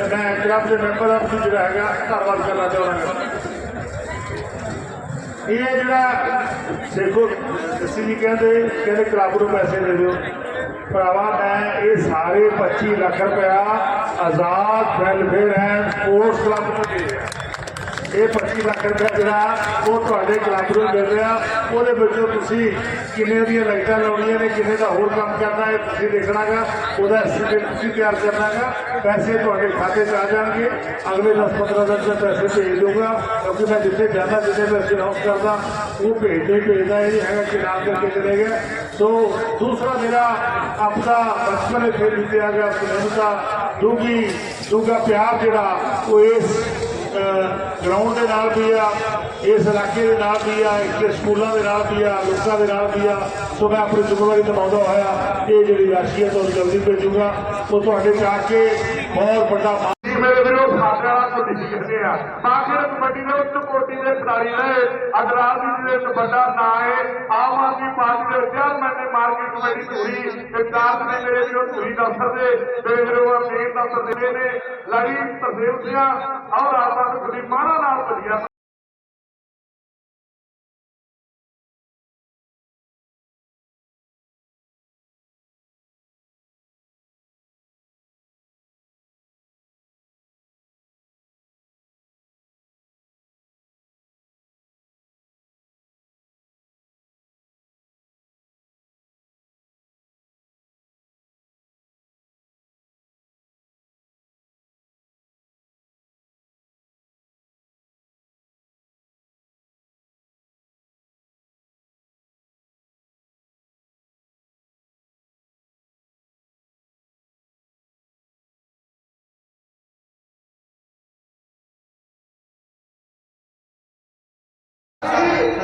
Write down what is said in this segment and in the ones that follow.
ਤੇ ਮੈਂ ਕਲੱਬ ਦੇ ਮੈਂਬਰ ਆਪ ਨੂੰ ਜਿਹੜਾ ਹੈਗਾ ਧੰਨਵਾਦ ਕਰਨਾ ਚਾਹੁੰਦਾ ਇਹ ਜਿਹੜਾ ਦੇਖੋ ਅਸੀਂ ਵੀ ਕਹਿੰਦੇ ਕਹਿੰਦੇ ਕਲੱਬ ਨੂੰ ਪੈਸੇ ਦੇ ਦਿਓ ਭਰਾਵਾ ਮੈਂ ਇਹ ਸਾਰੇ 25 ਲੱਖ ਰੁਪਇਆ Azad welfare and sports club ਨੂੰ ਦੇ ਇਹ 25 ਲੱਖ ਰੁਪਏ ਜਿਹੜਾ ਉਹ ਤੁਹਾਡੇ ਕਲੱਬ ਨੂੰ ਮਿਲ ਰਿਹਾ। ਉਹਦੇ ਵਿੱਚੋਂ ਤੁਸੀਂ ਕਿੰਨੇ ਦੀਆਂ ਲਾਈਟਾਂ ਲਾਉਣੀਆਂ ਨੇ, ਕਿੰਨੇ ਦਾ ਹੋਰ ਕੰਮ ਕਰਨਾ ਹੈ, ਤੁਸੀਂ ਦੇਖਣਾਗਾ। ਉਹਦਾ ਐਸਟੀਮੇਟ ਤੁਸੀਂ ਤਿਆਰ ਕਰਨਾਗਾ। ਪੈਸੇ ਤੁਹਾਡੇ ਖਾਤੇ 'ਚ ਆ ਜਾਣਗੇ। ਅਗਲੇ 10-15 ਦਿਨ ਦੇ ਪੈਸੇ ਭੇਜ ਦੂੰਗਾ ਕਿਉਂਕਿ ਮੈਂ ਜਿੱਥੇ ਜਾਂਦਾ, ਜਿੱਥੇ ਮੈਂ ਅਨਾਉਂਸ ਕਰਦਾ, ਉਹ ਭੇਜਦੇ ਭੇਜਦਾ ਇਹ ਹੈਗਾ ਕਿ ਨਾਮ ਕਰਕੇ ਚਲੇ ਗਿਆ। ਸੋ ਦੂਸਰਾ ਮੇਰਾ ਆਪਦਾ ਬਚਪਨ ਇੱਥੇ ਬੀਤਿਆ ਗਿਆ ਮੈਨੂੰ ਤਾਂ ਡੂੰਗੀ ਡੂੰਗਾ ਪਿਆਰ ਜਿਹੜਾ, ਉਹ ਇਸ ਗਰਾਊਂਡ ਦੇ ਨਾਲ ਵੀ ਆ, ਇਸ ਇਲਾਕੇ ਦੇ ਨਾਲ ਵੀ ਆ ਇਸ ਸਕੂਲਾਂ ਦੇ ਨਾਲ ਵੀ ਆ ਲੋਕਾਂ ਦੇ ਨਾਲ ਵੀ ਆ। ਸੋ ਮੈਂ ਆਪਣੀ ਜ਼ਿੰਮੇਵਾਰੀ ਨਿਭਾਉਂਦਾ ਹੋਇਆ, ਇਹ ਜਿਹੜੀ ਰਾਸ਼ੀ ਹੈ ਤੁਹਾਨੂੰ ਜਲਦੀ ਭੇਜੂਗਾ। ਉਹ ਤੁਹਾਡੇ ਚ ਆ ਕੇ ਬਹੁਤ ਵੱਡਾ ਮਾਣ। ਮੇਰੇ ਵੀਰੋ, ਸਾਡੇ ਵਾਲਾ ਕਬੱਡੀ ਕਹਿੰਦੇ ਆ। ਬਾਕੀ ਕਬੱਡੀ ਦੇ ਉੱਚ ਕੋਟੀ ਦੇ ਖਿਡਾਰੀ ਨੇ ਅਗਰਾਲ ਦੀ ਦੇ ਇੱਕ ਵੱਡਾ ਨਾਂ ਹੈ ਆਮ ਆਦਮੀ ਪਾਰਟੀ ਦੇ ਚੇਅਰਮੈਨ ਨੇ ਮਾਰਕੀਟ ਕਮੇਟੀ ਧੂਰੀ ਸਰਕਾਰ ਨੇ ਮੇਰੇ ਵੀਰੋ ਤੁਸੀਂ ਦੱਸ ਸਕਦੇ ਮੇਰੇ ਵੀਰੋ ਆ ਮੇਨ ਦੱਸ ਸਕਦੇ ਨੇ, ਲੜੀ ਤਸਵੀਰ ਦੀਆਂ ਔਰ ਆਪਾਂ ਗਰੀਬਾਂ ਨਾਲ ਵਧੀਆ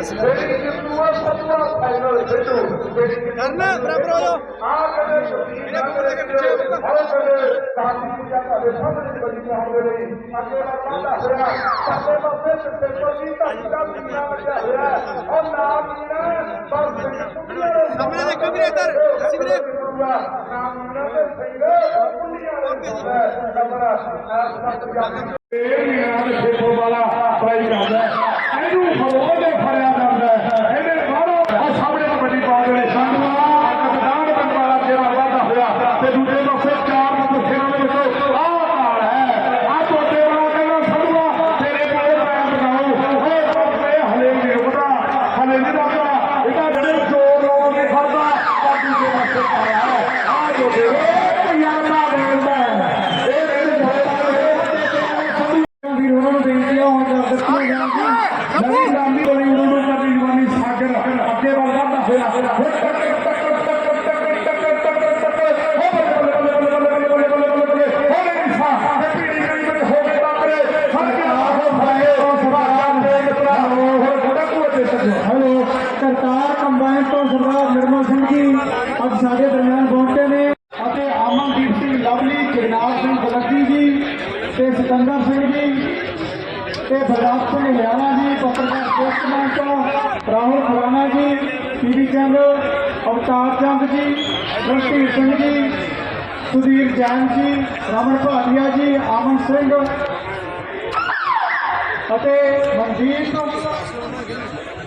ਸੀ ਕਰਨਾ, ਬਰਾਬਰ ਹੋ ਜਾਓ। ਮੇਰੇ ਕੋਲ ਦੇ ਪਿੱਛੇ ਸਾਹਮਣੇ ਦੇਖੋ ਵੀਰੇ, ਇੱਧਰ। ਅਸੀਂ ਵੀਰੇ ਇਹ ਵੀ ਨਾਲ ਖੇਪੋ ਵਾਲਾ ਪ੍ਰਾਈਜ਼ ਆਉਂਦਾ ਇਹਨੂੰ ਖਲੋ ਦੇ ਫੜਿਆ। ਕਰਤਾਰ ਕੰਬਾਈਨ ਤੋਂ ਸਰਦਾਰ ਨਿਰਮਲ ਸਿੰਘ ਜੀ, ਅੱਜ ਸਾਡੇ ਦਰਮਿਆਨ ਪਹੁੰਚੇ ਨੇ ਅਤੇ ਅਮਨਦੀਪ ਸਿੰਘ ਲਵਲੀ, ਜਗਨਾਥ ਸਿੰਘ ਬਲੱਗੀ ਜੀ ਤੇ ਸਿਕੰਦਰ ਸਿੰਘ ਜੀ ਤੇ ਬਲਰਾਜ ਸਿੰਘ ਲਿਆਣਾ ਜੀ, ਪੱਤਰਕਾਰ ਪੋਸਟਮੈਨ ਤੋਂ, ਰਾਹੁਲ ਖੁਰਾਨਾ ਜੀ ਪੀਵੀ ਚੰਦ, ਅਵਤਾਰ ਚੰਦ ਜੀ, ਰਣਧੀਰ ਸਿੰਘ ਜੀ, ਸੁਧੀਰ ਜੈਨ ਜੀ, ਰਮਨ ਭਾਟੀਆ ਜੀ, ਆਮਨ ਸਿੰਘ ਅਤੇ ਮਨਦੀਪ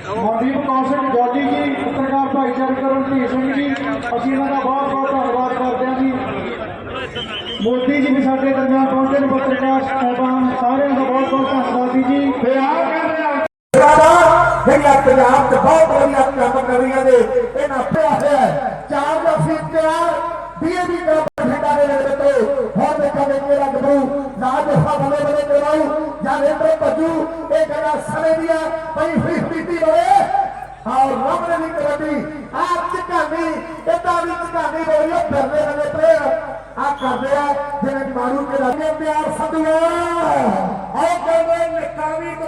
ਮਨਦੀਪ ਕੌਸ਼ਿਕ ਜੋਗੀ ਜੀ, ਪੱਤਰਕਾਰ ਭਾਈਚਾਰਕ ਰਣਧੀਰ ਸਿੰਘ ਜੀ, ਅਸੀਂ ਇਹਨਾਂ ਦਾ ਬਹੁਤ ਬਹੁਤ ਧੰਨਵਾਦ ਕਰਦੇ ਹਾਂ ਜੀ। ਮੋਦੀ ਜੀ ਵੀ ਸਾਡੇ ਦਰਮਿਆਨ ਪਹੁੰਚੇ ਨੇ, ਪੱਤਰਕਾਰ ਸਾਹਿਬਾਨ, ਸਾਰਿਆਂ ਦਾ ਬਹੁਤ ਬਹੁਤ ਧੰਨਵਾਦ ਜੀ। ਤੇ ਆ ਕਹਿੰਦੇ ਆ ਜਿਹੜੀਆਂ ਪੰਜਾਬ 'ਚ ਬਹੁਤ ਵਧੀਆ ਕੰਮ ਕਰ ਰਹੀਆਂ ਨੇ। ਇਹਨਾਂ ਪਿਆ ਹੋਇਆ ਚਾਰ ਦਾ ਸੀਟ ਤਿਆਰ। ਬੀਏਬੀ ਦਾ ਬਠਿੰਡਾ ਦੇ ਵਿੱਚ ਤੋਂ ਹੁਣ ਦੇਖਾਂਗੇ ਕਿਹੜਾ ਗੱਭਰੂ ਰਾਜ ਸਭਾ ਬਲੇ ਬਲੇ ਕਰਾਉ ਜਾਂ ਰੇਂਦਰ ਭੱਜੂ। ਇਹ ਗੱਲਾਂ ਸਮੇਂ ਦੀਆਂ ਪਈ ਹੋਈ ਸਥਿਤੀ ਹੋਵੇ ਆਹ ਰਮਨ ਦੀ ਕਬੱਡੀ ਆਪ ਚਕਾਨੀ ਇਦਾਂ ਵੀ ਚਕਾਨੀ ਬੋਲੀ ਫਿਰਦੇ ਰਹਿੰਦੇ ਪਲੇਅਰ ਆ। ਕਰਦੇ ਆ, ਜਿਵੇਂ ਮਾਰੂ ਕੇ ਰੱਖੇ ਪਿਆਰ ਸੰਧੂਆ। ਆਹ ਕਹਿੰਦੇ ਨਿੱਕਾ ਵੀ ਇੱਕ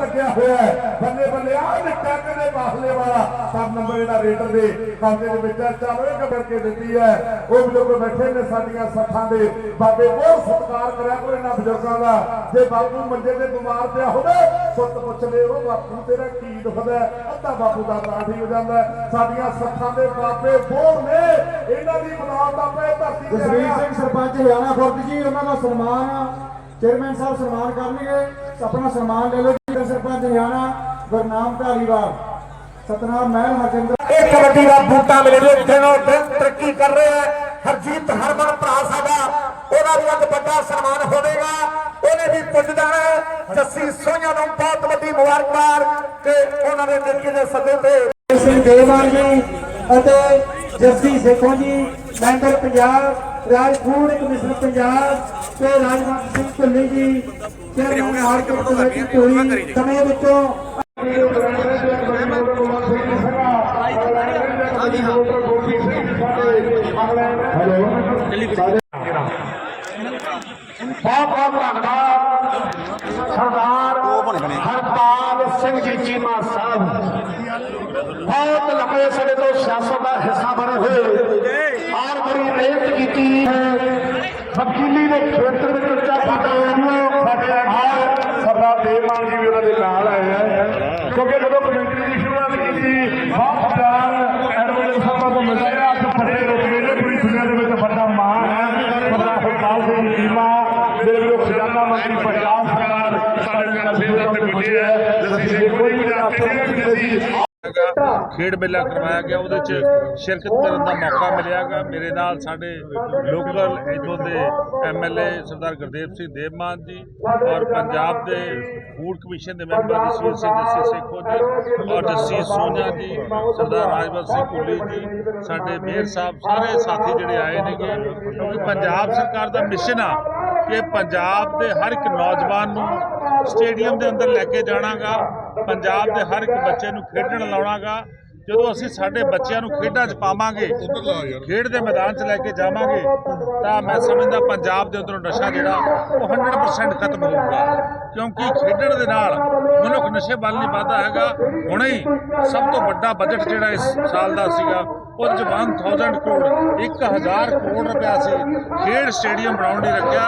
ਲੱਗਿਆ ਹੋਇਆ ਹੈ। ਬੱਲੇ ਬੱਲੇ ਆ ਨਿੱਕਾ ਕਦੇ ਬਾਹਲੇ ਵਾਲਾ। ਸਭ ਨੰਬਰ ਇਹਦਾ ਰੇਟਰ ਦੇ ਕਾਉਂਟੇ ਦੇ ਵਿੱਚ ਚਲੋ ਇੱਕ ਕਰਕੇ ਦਿੱਤੀ ਹੈ। ਉਹ ਬਜ਼ੁਰਗ ਬੈਠੇ ਨੇ ਸਾਡੀਆਂ ਸੱਥਾਂ ਦੇ। ਬਾਬੇ, ਬਹੁਤ ਸਤਿਕਾਰ ਕਰਿਆ ਕੋਈ ਇਹਨਾਂ ਬਜ਼ੁਰਗਾਂ ਦਾ। ਜੇ ਬਾਪੂ ਮੰਜੇ ਤੇ ਬਿਮਾਰ ਪਿਆ ਹੋਵੇ, ਸੁੱਤ ਪੁੱਛ ਲੈ ਉਹ ਬਾਪੂ ਤੇਰਾ ਕੀ ਦੁਖਦਾ ਅੱਧਾ ਬਾਪੂ ਦਾ ਤਾਂ ਠੀਕ ਹੋ ਜਾਂਦਾ ਸਾਡੀਆਂ ਸੱਥਾਂ ਦੇ ਬਾਬੇ ਬਹੁਤ ਨੇ। ਇਹਨਾਂ ਦੀ ਬਨਾਵਟ ਆਪੇ ਧਰਤੀ ਤੇ ਜਸਵੀਰ। ਸਿੰਘ ਸਰਪੰਚ ਹਰਿਆਣਾ ਖੁਰਦ ਜੀ ਉਹਨਾਂ ਦਾ ਸਨਮਾਨ ਚੇਅਰਮੈਨ ਸਾਹਿਬ ਸਨਮਾਨ ਕਰਨਗੇ। ਆਪਣਾ ਸਨਮਾਨ ਲੈ ਲਓ ਜੀ ਸਰਪੰਚ ਹਰਿਆਣਾ ਗੁਰਨਾਮ ਢਾਲੀਵਾਲ ਸਤਨਾਮ ਮਹਿਲ ਹਰਜਿੰਦਰ। ਇਹ ਕਬੱਡੀ ਦਾ ਬੂਟਾ ਮਿਲੇ ਜੋ ਦਿਨੋਂ ਦਿਨ ਤਰੱਕੀ ਕਰ ਰਿਹਾ ਹੈ। ਹਰਜੀਤ ਹਰਮਨ ਭਰਾ ਸਾਡਾ ਉਹਦਾ ਵੀ ਅੱਜ ਵੱਡਾ ਸਨਮਾਨ ਹੋਵੇਗਾ। ਉਹਨੇ ਵੀ ਪੁੱਜ ਜਾਣਾ ਹੈ। ਜੱਸੀ ਸੋਹਣਿਆਂ ਨੂੰ ਬਹੁਤ ਵੱਡੀ ਮੁਬਾਰਕਬਾਦ ਤੇ ਉਹਨਾਂ ਦੇ ਨਿੱਕੇ ਦੇ ਸੱਦੇ ਤੇ ਸਿੰਘ ਦੇਵਾਨ ਜੀ ਅਤੇ ਜੱਸੀ ਸੇਖੋਂ ਜੀ, ਮੈਂਬਰ ਪੰਜਾਬ, ਰਾਜਪੂਤ ਕਮਿਸ਼ਨਰ ਪੰਜਾਬ ਤੇ ਰਾਜਵੰਤ ਸਿੰਘ ਢੁੱਲੀ ਜੀ ਚੇਅਰਮੈਨ ਮਾਰਕੀਟ ਕਮੇਟੀ ਢੁੱਲੀ ਸਮੇਂ ਵਿੱਚੋਂ ਬਹੁਤ ਬਹੁਤ ਧੰਨਵਾਦ ਸਰਦਾਰ ਹਰਪਾਲ ਸਿੰਘ ਜੀ ਚੀਮਾ ਸਾਹਿਬ ਲੰਬੇ ਸਮੇਂ ਤੋਂ ਸਿਆਸਤ ਦਾ ਹਿੱਸਾ ਬਣੇ ਹੋਏ। ਔਰ ਬੜੀ ਮਿਹਨਤ ਕੀਤੀ ਵਕੀਲੀ ਦੇ ਖੇਤਰ ਵਿੱਚ ਸਾਡੇ ਸਾਡੇ ਆਹ ਸਰਦਾਰ ਦੇਵਮਾਨ ਜੀ ਵੀ ਉਹਨਾਂ ਦੇ ਨਾਲ ਆਏ ਹੈ। ਕਿਉਂਕਿ ਜਦੋਂ ਕਮਿਊਨਿਟੀ ਦੀ ਸ਼ੁਰੂਆਤ ਕੀਤੀ ਬਹੁਤ ਪਿਆਰ ਐਡਵੋਕੇਟ ਸਾਹਿਬਾਂ ਤੋਂ ਮਿਲਿਆ ਹੈ। ਅੱਜ ਫੜੇ ਰੁਤਬੇ ਨੇ ਪੂਰੀ ਦੁਨੀਆ ਦੇ ਵਿੱਚ ਵੱਡਾ ਮਾਣ ਹੈ। ਸਰਦਾਰ ਹਰਪਾਲ ਸਿੰਘ ਚੀਮਾ ਮੇਰੇ ਵੀਰੋ ਖਜ਼ਾਨਾ ਮੰਤਰੀ ਪੰਜਾਬ ਸਰਕਾਰ ਸਾਡੇ ਨਾਲ ਸੇਵਾ ਤੇ ਪੁੱਜੇ ਹੈ ਜਿਸ ਅਸੀਂ ਕੋਈ ਵੀ ਆਪਣੇ ਵੀ ਅਸੀਂ ਖੇਡ ਮੇਲਾ ਕਰਵਾਇਆ ਗਿਆ, ਉਹਦੇ 'ਚ ਸ਼ਿਰਕਤ ਕਰਨ ਦਾ ਮੌਕਾ ਮਿਲਿਆਗਾ ਮੇਰੇ ਨਾਲ ਸਾਡੇ ਲੋਕਲ ਇਥੋਂ ਦੇ ਐਮਐਲਏ ਸਰਦਾਰ ਗੁਰਦੇਵ ਸਿੰਘ ਦੇਵਮਾਨ ਜੀ ਔਰ ਪੰਜਾਬ ਦੇ ਫੂਡ ਕਮਿਸ਼ਨ ਦੇ ਮੈਂਬਰ ਜਸਵੀਰ ਸਿੰਘ ਜੱਸੀ ਸੇਖੋ ਜੀ ਔਰ ਜਸੀ ਸੋਨਾ ਜੀ, ਸਰਦਾਰ ਰਾਜਵੰਤ ਸਿੰਘ ਕੁੱਲੀ ਜੀ, ਸਾਡੇ ਮੇਅਰ ਸਾਹਿਬ, ਸਾਰੇ ਸਾਥੀ ਜਿਹੜੇ ਆਏ ਨੇਗੇ। ਕਿਉਂਕਿ ਪੰਜਾਬ ਸਰਕਾਰ ਦਾ ਮਿਸ਼ਨ ਆ ਕਿ ਪੰਜਾਬ ਦੇ ਹਰ ਇੱਕ ਨੌਜਵਾਨ ਨੂੰ ਸਟੇਡੀਅਮ ਦੇ ਅੰਦਰ ਲੈ ਕੇ ਜਾਣਾਗਾ। ਪੰਜਾਬ ਦੇ ਹਰ ਇੱਕ ਬੱਚੇ ਨੂੰ ਖੇਡਣ ਲਾਉਣਾਗਾ ਜਦੋਂ ਅਸੀਂ ਸਾਡੇ ਬੱਚਿਆਂ ਨੂੰ ਖੇਡਾਂ 'ਚ ਪਾਵਾਂਗੇ ਖੇਡ ਦੇ ਮੈਦਾਨ 'ਚ ਲੈ ਕੇ ਜਾਵਾਂਗੇ ਤਾਂ ਮੈਂ ਸਮਝਦਾ ਪੰਜਾਬ ਦੇ ਅੰਦਰੋਂ ਨਸ਼ਾ ਜਿਹੜਾ ਉਹ 100% ਖਤਮ ਹੋਊਗਾ। ਕਿਉਂਕਿ ਖੇਡਣ ਦੇ ਨਾਲ ਮਨੁੱਖ ਨਸ਼ੇ ਵੱਲ ਨਹੀਂ ਵੱਧਦਾ ਹੈਗਾ। ਹੁਣੇ ਹੀ ਸਭ ਤੋਂ ਵੱਡਾ ਬਜਟ ਜਿਹੜਾ ਇਸ ਸਾਲ ਦਾ ਸੀਗਾ ਉਹਦੇ 'ਚ 1000 ਕਰੋੜ 1000 ਕਰੋੜ ਰੁਪਇਆ ਸੀ। ਖੇਡ ਸਟੇਡੀਅਮ ਬਣਾਉਣ ਲਈ ਰੱਖਿਆ।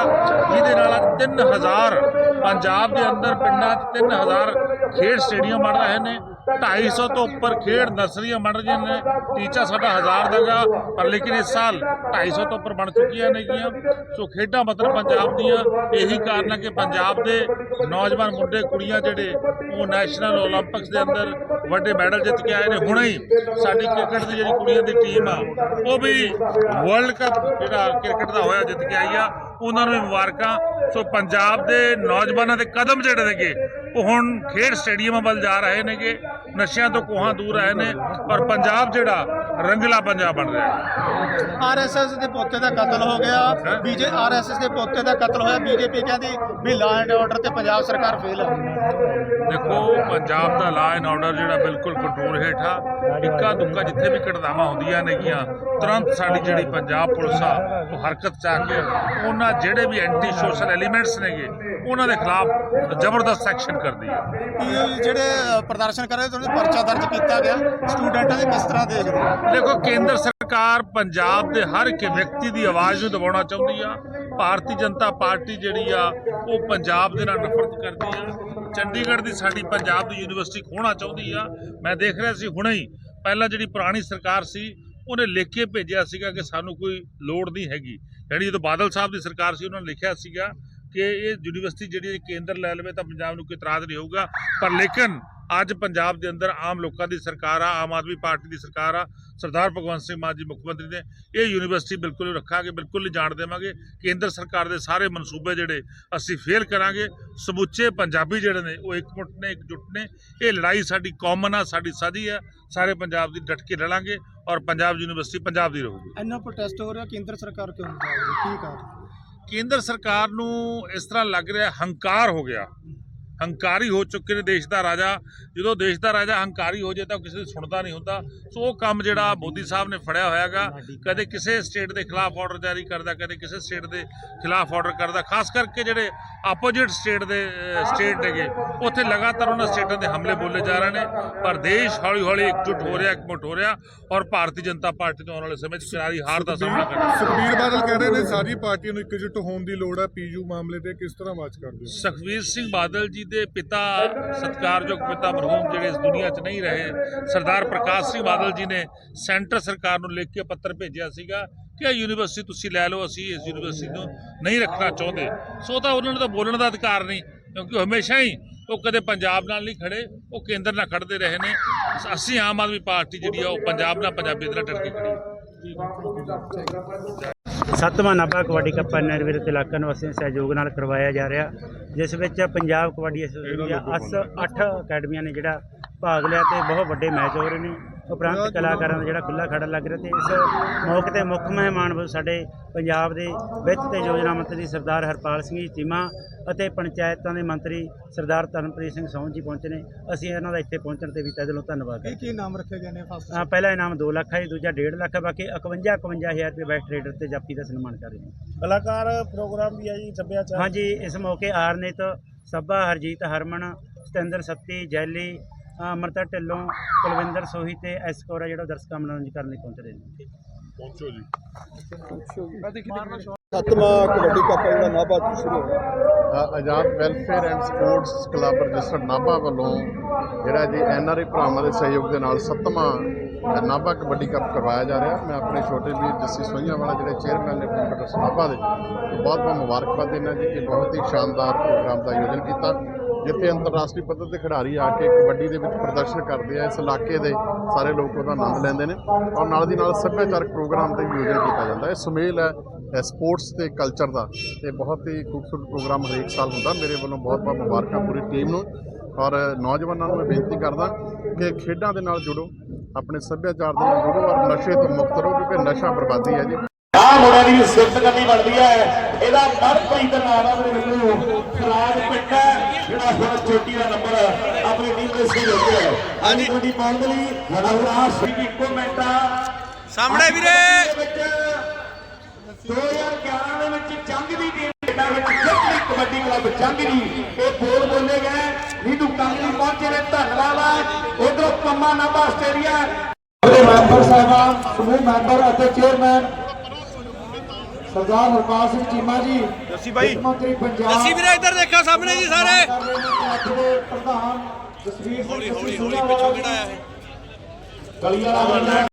ਜਿਹਦੇ ਨਾਲ ਅੱਜ 3000 ਪੰਜਾਬ ਦੇ ਅੰਦਰ ਪਿੰਡਾਂ 'ਚ 3000 ਖੇਡ ਸਟੇਡੀਅਮ ਬਣ ਰਹੇ ਨੇ 250 ਤੋਂ ਉੱਪਰ ਖੇਡ ਨਰਸਰੀਆਂ ਬਣ ਰਹੀਆਂ ਨੇ। ਟੀਚਾ ਸਾਡਾ ਹਜ਼ਾਰ ਦਾ ਦਾਗਾ ਪਰ ਲੇਕਿਨ ਇਸ ਸਾਲ 250 ਤੋਂ ਉੱਪਰ ਬਣ ਚੁੱਕੀਆਂ ਨੇਗੀਆਂ ਸੋ ਖੇਡਾਂ ਮਤਲਬ ਪੰਜਾਬ ਦੀਆਂ, ਇਹੀ ਕਾਰਨ ਹੈ ਕਿ ਪੰਜਾਬ ਦੇ ਨੌਜਵਾਨ ਮੁੰਡੇ, ਕੁੜੀਆਂ ਜਿਹੜੇ, ਉਹ ਨੈਸ਼ਨਲ 올림픽ਸ ਦੇ ਅੰਦਰ ਵੱਡੇ ਮੈਡਲ ਜਿੱਤ ਕੇ ਆਏ ਨੇ। ਹੁਣੇ ਹੀ ਸਾਡੀ ਕ੍ਰਿਕਟ ਦੀ ਜਿਹੜੀ ਕੁੜੀਆਂ ਦੀ ਟੀਮ ਆ, ਉਹ ਵੀ ਵਰਲਡ ਕੱਪ ਜਿਹੜਾ ਕ੍ਰਿਕਟ ਦਾ ਹੋਇਆ ਜਿੱਤ ਕੇ ਆਈ ਆ, ਉਹਨਾਂ ਨੂੰ ਵੀ ਮੁਬਾਰਕਾਂ। ਸੋ ਪੰਜਾਬ ਦੇ ਨੌਜਵਾਨਾਂ ਦੇ ਕਦਮ ਜਿਹੜੇ ਨੇਗੇ ਉਹ ਹੁਣ ਖੇਡ ਸਟੇਡੀਅਮਾਂ ਵੱਲ ਜਾ ਰਹੇ ਨੇਗੇ। ਨਸ਼ਿਆਂ ਤੋਂ ਕੋਹਾਂ ਦੂਰ ਰਹੇ ਨੇ। ਪਰ ਪੰਜਾਬ ਜਿਹੜਾ ਰੰਗਲਾ ਪੰਜਾਬ ਬਣ ਰਿਹਾ ਹੈ। ਆਰਐਸਐਸ ਦੇ ਪੋਤੇ ਦਾ ਕਤਲ ਹੋ ਗਿਆ। ਬੀਜੇ ਆਰਐਸਐਸ ਦੇ ਪੋਤੇ ਦਾ ਕਤਲ ਹੋਇਆ। ਬੀਜੇਪੀ ਕਹਿੰਦੀ ਵੀ ਲਾ ਐਂਡ ਆਰਡਰ ਤੇ ਪੰਜਾਬ ਸਰਕਾਰ ਫੇਲ ਹੈ ਦੇਖੋ ਪੰਜਾਬ ਦਾ ਲਾ ਐਂਡ ਆਰਡਰ ਜਿਹੜਾ ਬਿਲਕੁਲ ਕੰਟਰੋਲ ਹੇਠ ਇੱਕਾ ਦੁੱਕਾ ਜਿੱਥੇ ਵੀ ਘਟਨਾਵਾਂ ਹੁੰਦੀਆਂ ਨੇਗੀਆਂ ਤੁਰੰਤ ਸਾਡੀ ਜਿਹੜੀ ਪੰਜਾਬ ਪੁਲਿਸ ਆ ਉਹ ਹਰਕਤ ਚ ਆ ਕੇ ਉਹਨਾਂ ਜਿਹੜੇ ਵੀ ਐਂਟੀ ਸੋਸ਼ਲ ਐਲੀਮੈਂਟਸ ਨੇਗੇ ਉਹਨਾਂ ਦੇ ਖਿਲਾਫ ਜ਼ਬਰਦਸਤ ਐਕਸ਼ਨ ਕਰਦੀ ਹੈ। ਕਿ ਜਿਹੜੇ ਪ੍ਰਦਰਸ਼ਨ ਕਰ ਰਹੇ ਤੇ ਉਹਨਾਂ ਪਰਚਾ ਦਰਜ ਕੀਤਾ ਗਿਆ। ਸਟੂਡੈਂਟਾਂ ਦੇ ਕਿਸ ਤਰ੍ਹਾਂ ਦੇਖਦੇ ਹੋ? ਦੇਖੋ ਕੇਂਦਰ ਸਰਕਾਰ ਪੰਜਾਬ ਦੇ ਹਰ ਇੱਕ ਵਿਅਕਤੀ ਦੀ ਆਵਾਜ਼ ਨੂੰ ਦਬਾਉਣਾ ਚਾਹੁੰਦੀ ਆ। ਭਾਰਤੀ ਜਨਤਾ ਪਾਰਟੀ ਜਿਹੜੀ ਆ ਉਹ ਪੰਜਾਬ ਦੇ ਨਾਲ ਨਫ਼ਰਤ ਕਰਦੀ ਆ। ਚੰਡੀਗੜ੍ਹ ਦੀ ਸਾਡੀ ਪੰਜਾਬ ਦੀ ਯੂਨੀਵਰਸਿਟੀ ਖੋਣਾ ਚਾਹੁੰਦੀ ਆ। ਮੈਂ ਦੇਖ ਰਿਹਾ ਸੀ ਹੁਣੇ ਹੀ ਪਹਿਲਾਂ ਜਿਹੜੀ ਪੁਰਾਣੀ ਸਰਕਾਰ ਸੀ ਉਹਨੇ ਲਿਖ ਕੇ ਭੇਜਿਆ ਸੀਗਾ ਕਿ ਸਾਨੂੰ ਕੋਈ ਲੋੜ ਨਹੀਂ ਹੈਗੀ। ਜਿਹੜੀ ਜਦੋਂ ਬਾਦਲ ਸਾਹਿਬ ਦੀ ਸਰਕਾਰ ਸੀ ਉਹਨਾਂ ਨੇ ਲਿਖਿਆ ਸੀਗਾ ਕਿ ਇਹ ਯੂਨੀਵਰਸਿਟੀ ਜਿਹੜੀ ਕੇਂਦਰ ਲੈ ਲਵੇ ਤਾਂ ਪੰਜਾਬ ਨੂੰ ਕੋਈ ਇਤਰਾਜ਼ ਨਹੀਂ ਹੋਊਗਾ। ਪਰ ਲੇਕਿਨ ਅੱਜ ਪੰਜਾਬ ਦੇ ਅੰਦਰ ਆਮ ਲੋਕਾਂ ਦੀ ਸਰਕਾਰ ਆ, ਆਮ ਆਦਮੀ ਪਾਰਟੀ ਦੀ ਸਰਕਾਰ ਆ, ਸਰਦਾਰ ਭਗਵੰਤ ਸਿੰਘ ਮਾਨ ਜੀ ਮੁੱਖ ਮੰਤਰੀ ਨੇ ਇਹ ਯੂਨੀਵਰਸਿਟੀ ਬਿਲਕੁਲ ਰੱਖਾਂਗੇ, ਬਿਲਕੁਲ ਨਹੀਂ ਜਾਣ ਦੇਵਾਂਗੇ। ਕੇਂਦਰ ਸਰਕਾਰ ਦੇ ਸਾਰੇ ਮਨਸੂਬੇ ਜਿਹੜੇ ਅਸੀਂ ਫੇਲ ਕਰਾਂਗੇ। ਸਮੁੱਚੇ ਪੰਜਾਬੀ ਜਿਹੜੇ ਨੇ, ਉਹ ਇਕਮੁੱਠ ਨੇ, ਇਕਜੁੱਟ ਨੇ। ਇਹ ਲੜਾਈ ਸਾਡੀ ਕਾਮਨ ਆ, ਸਾਡੀ ਸਾਂਝੀ ਆ। ਸਾਰੇ ਪੰਜਾਬ ਦੀ ਡਟ ਕੇ ਲੜਾਂਗੇ ਔਰ ਪੰਜਾਬ ਯੂਨੀਵਰਸਿਟੀ ਪੰਜਾਬ ਦੀ ਰਹੂਗੀ। ਇੰਨਾ ਪ੍ਰੋਟੈਸਟ ਹੋ ਰਿਹਾ, ਕੇਂਦਰ ਸਰਕਾਰ ਕਿਉਂ ਨਹੀਂ ਕਰ ਰਹੀ? ਕੀ ਕਾਰਨ? ਕੇਂਦਰ ਸਰਕਾਰ ਨੂੰ ਇਸ ਤਰ੍ਹਾਂ ਲੱਗ ਰਿਹਾ ਹੰਕਾਰ ਹੋ ਗਿਆ। ਹੰਕਾਰੀ ਹੋ ਚੁੱਕੇ ਨੇ ਦੇਸ਼ ਦਾ ਰਾਜਾ। ਜਦੋਂ ਦੇਸ਼ ਦਾ ਰਾਜਾ ਹੰਕਾਰੀ ਹੋ ਜਾਏ ਤਾਂ ਕਿਸੇ ਦੀ ਸੁਣਦਾ ਨਹੀਂ ਹੁੰਦਾ। ਸੋ ਉਹ ਕੰਮ ਜਿਹੜਾ ਮੋਦੀ ਸਾਹਿਬ ਨੇ ਫੜਿਆ ਹੋਇਆਗਾ। ਕਦੇ ਕਿਸੇ ਸਟੇਟ ਦੇ ਖਿਲਾਫ ਆਰਡਰ ਜਾਰੀ ਕਰਦਾ ਕਦੇ ਕਿਸੇ ਸਟੇਟ ਦੇ ਖਿਲਾਫ ਆਰਡਰ ਕਰਦਾ। ਖਾਸ ਕਰਕੇ ਜਿਹੜੇ ਆਪੋਜੀਟ ਸਟੇਟ ਦੇ ਸਟੇਟ ਨੇਗੇ ਉੱਥੇ ਲਗਾਤਾਰ ਉਹਨਾਂ ਸਟੇਟਾਂ ਦੇ ਹਮਲੇ ਬੋਲੇ ਜਾ ਰਹੇ ਨੇ। ਪਰ ਦੇਸ਼ ਹੌਲੀ ਹੌਲੀ ਇਕਜੁੱਟ ਹੋ ਰਿਹਾ ਇਕਮੁੱਠ ਹੋ ਰਿਹਾ ਔਰ ਭਾਰਤੀ ਜਨਤਾ ਪਾਰਟੀ ਤੋਂ ਆਉਣ ਵਾਲੇ ਸਮੇਂ 'ਚ ਕਰਾਰੀ ਹਾਰ ਦਾ ਸਾਹਮਣਾ ਕਰਨਾ ਸੁਖਬੀਰ ਬਾਦਲ ਕਹਿ ਰਹੇ ਨੇ ਸਾਰੀ ਪਾਰਟੀਆਂ ਨੂੰ ਇਕਜੁੱਟ ਹੋਣ ਦੀ ਲੋੜ ਹੈ ਪੀਯੂ ਮਾਮਲੇ ਤੇ ਕਿਸ ਤਰ੍ਹਾਂ ਵਾਚ ਕਰਦੇ ਹੋ? ਸੁਖਬੀਰ ਸਿੰਘ ਬਾਦਲ ਜੀ ਦੇ ਪਿਤਾ, ਸਤਿਕਾਰਯੋਗ ਪਿਤਾ ਮਰਹੂਮ ਜਿਹੜੇ ਇਸ ਦੁਨੀਆ 'ਚ ਨਹੀਂ ਰਹੇ, ਸਰਦਾਰ ਪ੍ਰਕਾਸ਼ ਸਿੰਘ ਬਾਦਲ ਜੀ ਨੇ ਸੈਂਟਰ ਸਰਕਾਰ ਨੂੰ ਲਿਖ ਕੇ ਪੱਤਰ ਭੇਜਿਆ ਸੀਗਾ ਕਿ ਇਹ ਯੂਨੀਵਰਸਿਟੀ ਤੁਸੀਂ ਲੈ ਲਓ, ਅਸੀਂ ਇਸ ਯੂਨੀਵਰਸਿਟੀ ਨੂੰ ਨਹੀਂ ਰੱਖਣਾ ਚਾਹੁੰਦੇ। ਸੋ ਤਾਂ ਉਹਨਾਂ ਨੂੰ ਤਾਂ ਬੋਲਣ ਦਾ ਅਧਿਕਾਰ ਨਹੀਂ, ਕਿਉਂਕਿ ਉਹ ਹਮੇਸ਼ਾ ਹੀ ਉਹ ਕਦੇ ਪੰਜਾਬ ਨਾਲ ਨਹੀਂ ਖੜੇ, ਉਹ ਕੇਂਦਰ ਨਾਲ ਖੜਦੇ ਰਹੇ ਨੇ। ਅਸੀਂ ਆਮ ਆਦਮੀ ਪਾਰਟੀ ਜਿਹੜੀ ਆ, ਉਹ ਪੰਜਾਬ ਨਾਲ ਪੰਜਾਬੀ ਨਾਲ ਡਟ ਕੇ ਖੜੀ ਹੈ। ਸੱਤਵਾਂ ਨਾਭਾ ਕਬੱਡੀ ਕੱਪ ਨਿਰਵਿਰਤ ਇਲਾਕਾ ਨਿਵਾਸੀਆਂ ਸਹਿਯੋਗ ਨਾਲ ਕਰਵਾਇਆ ਜਾ ਰਿਹਾ। ਜਿਸ ਵਿੱਚ ਪੰਜਾਬ ਕਬੱਡੀ ਐਸੋਸੀਏਸ਼ਨ ਦੀਆਂ ਅਸ 8 ਅਕੈਡਮੀਆਂ ਨੇ ਜਿਹੜਾ ਭਾਗ ਲਿਆ ਤੇ ਬਹੁਤ ਵੱਡੇ ਮੈਚ ਹੋ ਰਹੇ ਨੇ। ਉਪਰੰਤ ਕਲਾਕਾਰਾਂ ਦਾ ਜਿਹੜਾ ਖੁੱਲਾ ਖੜਾ ਲੱਗ ਰਿਹਾ ਤੇ ਇਸ ਮੌਕੇ ਤੇ ਮੁੱਖ ਮਹਿਮਾਨ ਵਜੋਂ ਸਾਡੇ ਪੰਜਾਬ ਦੇ ਵਿੱਤ ਤੇ ਯੋਜਨਾ ਮੰਤਰੀ ਸਰਦਾਰ ਹਰਪਾਲ ਸਿੰਘ ਜੀ ਚੀਮਾ ਅਤੇ ਪੰਚਾਇਤਾਂ ਦੇ ਮੰਤਰੀ ਸਰਦਾਰ ਧਰਮਪ੍ਰੀਤ ਸਿੰਘ ਸੌਂ ਜੀ ਪਹੁੰਚੇ ਨੇ। ਅਸੀਂ ਇਹਨਾਂ ਦਾ ਇੱਥੇ ਪਹੁੰਚਣ ਤੇ ਵੀ ਤਹਿ ਦਿਲੋਂ ਧੰਨਵਾਦ ਕਰਦੇ ਕੀ ਕੀ ਨਾਮ ਰੱਖੇ ਗਏ ਨੇ ਫਸਟ ਹਾਂ ਪਹਿਲਾ ਇਨਾਮ 2 ਲੱਖ ਹੈ ਜੀ, ਦੂਜਾ 1.5 ਲੱਖ ਹੈ ਬਾਕੀ 51 51000 ਰੁਪਏ ਬੈਸਟ ਰੇਡਰ ਤੇ ਜਾਪੀ ਦਾ ਸਨਮਾਨ ਕਰ ਰਹੇ ਨੇ ਕਲਾਕਾਰ ਪ੍ਰੋਗਰਾਮ ਵੀ ਹੈ ਜੀ ਸੱਭਿਆਚਾਰ। ਹਾਂਜੀ ਇਸ ਮੌਕੇ ਆਰਨਿਤ ਸੱਬਾ ਹਰਜੀਤ ਹਰਮਨ ਸਤਿੰਦਰ ਸੱਤੀ ਜੈਲੀ ਅਮਰਤਾ ਢਿੱਲੋਂ ਕੁਲਵਿੰਦਰ ਸੋਹੀ ਤੇ ਐਸ ਕੋਰਾ ਜਿਹੜਾ ਦਰਸ਼ਕਾਂ ਮਨੋਰੰਜਨ ਕਰਨ ਲਈ ਪਹੁੰਚ ਰਹੇ ਨੇ। ਪਹੁੰਚੋ ਜੀ। ਸੱਤਵਾਂ ਕਬੱਡੀ ਕੱਪ ਜਿਹੜਾ ਨਾਭਾ ਤੋਂ ਸ਼ੁਰੂ ਹੋਇਆ। ਅ- Azad welfare and sports club registered Nabha ਵੱਲੋਂ ਜਿਹੜਾ ਜੀ ਐਨਆਰਆਈ ਭਰਾਵਾਂ ਦੇ ਸਹਿਯੋਗ ਦੇ ਨਾਲ ਸੱਤਵਾਂ ਅ, ਨਾਭਾ ਕਬੱਡੀ ਕੱਪ ਕਰਵਾਇਆ ਜਾ ਰਿਹਾ। ਮੈਂ ਆਪਣੇ ਛੋਟੇ ਵੀਰ ਜੱਸੀ ਸੋਈਆਂ ਵਾਲਾ ਜਿਹੜੇ ਚੇਅਰਮੈਨ ਨੇ ਕੰਪਿਊਟਰ ਨਾਭਾ ਦੇ ਬਹੁਤ ਬਹੁਤ ਮੁਬਾਰਕਬਾਦ ਦਿੰਦਾ ਜੀ। ਕਿ ਬਹੁਤ ਹੀ ਸ਼ਾਨਦਾਰ ਪ੍ਰੋਗਰਾਮ ਦਾ ਆਯੋਜਨ ਕੀਤਾ। ਜਿੱਥੇ ਅੰਤਰਰਾਸ਼ਟਰੀ ਪੱਧਰ ਤੇ ਖਿਡਾਰੀ ਆ ਕੇ ਕਬੱਡੀ ਦੇ ਵਿੱਚ ਪ੍ਰਦਰਸ਼ਨ ਕਰਦੇ ਆ, ਇਸ ਇਲਾਕੇ ਦੇ ਸਾਰੇ ਲੋਕ ਉਹਦਾ ਆਨੰਦ ਲੈਂਦੇ ਨੇ ਔਰ ਨਾਲ ਦੀ ਨਾਲ ਸੱਭਿਆਚਾਰਕ ਪ੍ਰੋਗਰਾਮ ਦਾ ਆਯੋਜਨ ਕੀਤਾ ਜਾਂਦਾ ਹੈ। ਇਹ ਸੁਮੇਲ ਹੈ ਸਪੋਰਟਸ ਤੇ ਕਲਚਰ ਦਾ। ਇਹ ਬਹੁਤ ਹੀ ਖੂਬਸੂਰਤ ਪ੍ਰੋਗਰਾਮ ਹਰੇਕ ਸਾਲ ਹੁੰਦਾ। ਮੇਰੇ ਵੱਲੋਂ ਬਹੁਤ ਬਹੁਤ ਮੁਬਾਰਕਾਂ ਪੂਰੀ ਟੀਮ ਨੂੰ ਔਰ ਨੌਜਵਾਨਾਂ ਨੂੰ ਮੈਂ ਬੇਨਤੀ ਕਰਦਾ ਕਿ ਖੇਡਾਂ ਦੇ ਨਾਲ ਜੁੜੋ, ਆਪਣੇ ਸੱਭਿਆਚਾਰ ਦੇ ਨਾਲ ਜੁੜੋ ਔਰ ਨਸ਼ੇ ਤੋਂ ਮੁਕਤ ਰਹੋ ਕਿਉਂਕਿ ਨਸ਼ਾ ਬਰਬਾਦੀ ਹੈ ਜੀ। ਆ ਮੁੰਡੇ ਦੀ ਸਿਫਤ ਕਰਨੀ ਬਣਦੀ ਹੈ। ਇਹਦਾ ਮਨਪ੍ਰੀਤ ਨਾਮ ਆ ਮੇਰੇ ਵੱਲੋਂ ਫਰਾਜ ਪਿੰਡ ਹੈ। ਜਿਹੜਾ ਹੁਣ ਚੋਟੀ ਦਾ ਨੰਬਰ ਆਪਣੀ ਟੀਮ ਦੇ ਸੀ ਲੱਗਿਆ ਹੈ ਹਾਂਜੀ। ਕਬੱਡੀ ਪਾਉਣ ਦੇ ਲਈ ਹਰਾਉਰਾ ਸਿੰਘ ਇੱਕੋ ਮਿੰਟ ਆ ਸਾਹਮਣੇ ਵੀਰੇ। 2011 ਦੇ ਵਿੱਚ ਜੰਗ ਦੀ ਟੀਮ ਪਿੰਡਾਂ ਵਿੱਚ ਕਬੱਡੀ ਕਲੱਬ ਜੰਗ ਦੀ। ਇਹ ਬੋਲ ਬੋਲੇ ਗਏ। ਨੀਡੂ ਕੰਗਲੀ ਪਹੁੰਚੇ ਨੇ ਧੰਨਵਾਦ ਹੈ ਉਧਰੋਂ ਪੰਮਾ ਨਾਭਾ ਆਸਟ੍ਰੇਲੀਆ ਦੇ ਮੈਂਬਰ ਸਾਹਿਬਾਨ ਸਮੂਹ ਮੈਂਬਰ ਅਤੇ ਚੇਅਰਮੈਨ ਸਰਦਾਰ ਹਰਪਾਲ ਸਿੰਘ ਚੀਮਾ ਜੀ ਜੱਸੀ ਬਾਈ ਮੰਤਰੀ ਪੰਜਾਬ। ਜੱਸੀ ਵੀਰੇ ਇੱਧਰ ਦੇਖੋ ਸਾਹਮਣੇ ਜੀ ਸਾਰੇ। ਪ੍ਰਧਾਨ ਜਸਵੀਰ ਹੌਲੀ ਹੌਲੀ ਹੌਲੀ ਪਿੱਛੋਂ ਕਿਹੜਾ ਆਇਆ ਹੈ ਗਲੀ ਵਾਲਾ ਬੰਦਾ।